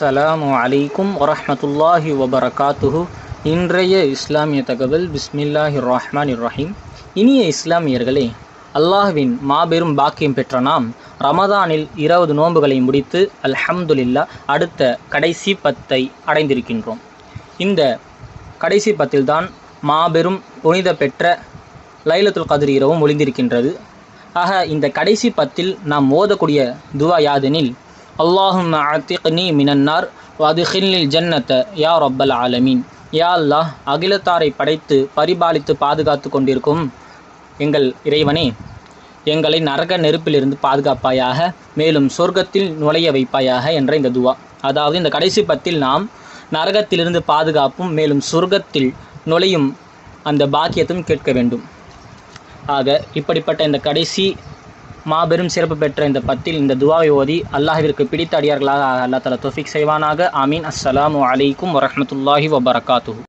அஸ்ஸலாமு அலைக்கும் வரஹ்மத்துல்லாஹி வபரகாத்துஹு. இன்றைய இஸ்லாமிய தகவல் பிஸ்மில்லாஹி ரஹ்மான் ரஹீம். இனிய இஸ்லாமியர்களே அல்லாஹ்வின் மாபெரும் பாக்கியம் பெற்ற நாம் ரமதானில் இருபது நோன்புகளை முடித்து அல்ஹம்துலில்லா அடுத்த கடைசி பத்தை அடைந்திருக்கின்றோம். இந்த கடைசி பத்தில்தான் மாபெரும் புனித பெற்ற லைலத்துல் கதிர் இரவும் ஒளிந்திருக்கின்றது. ஆக இந்த கடைசி பத்தில் நாம் ஓதக்கூடிய துவா யாதெனில் அல்லாஹும் அத்திக்னி மினன்னார் வதுஹில்லில் ஜன்னத்தை யா ரப்பல் ஆலமீன். யா அல்லாஹ் அகிலத்தாரை படைத்து பரிபாலித்து பாதுகாத்து கொண்டிருக்கும் எங்கள் இறைவனே எங்களை நரக நெருப்பிலிருந்து பாதுகாப்பாயாக மேலும் சொர்க்கத்தில் நுழைய வைப்பாயாக என்ற இந்த துவா. அதாவது இந்த கடைசி பத்தில் நாம் நரகத்திலிருந்து பாதுகாப்பும் மேலும் சொர்க்கத்தில் நுழையும் அந்த பாக்கியத்தும் கேட்க வேண்டும். ஆக இப்படிப்பட்ட இந்த கடைசி மாபெரும் சிறப்பு பெற்ற இந்த பத்தில் இந்த துவாவை ஓதி அல்லாஹிற்கு பிடித்த அடியார்களாக அல்லா தலா தொஃபிக் செய்வானாக. ஆமீன். அஸ்ஸலாமு அலைக்கும் வரமத்துல்லாஹி வபரகாத்து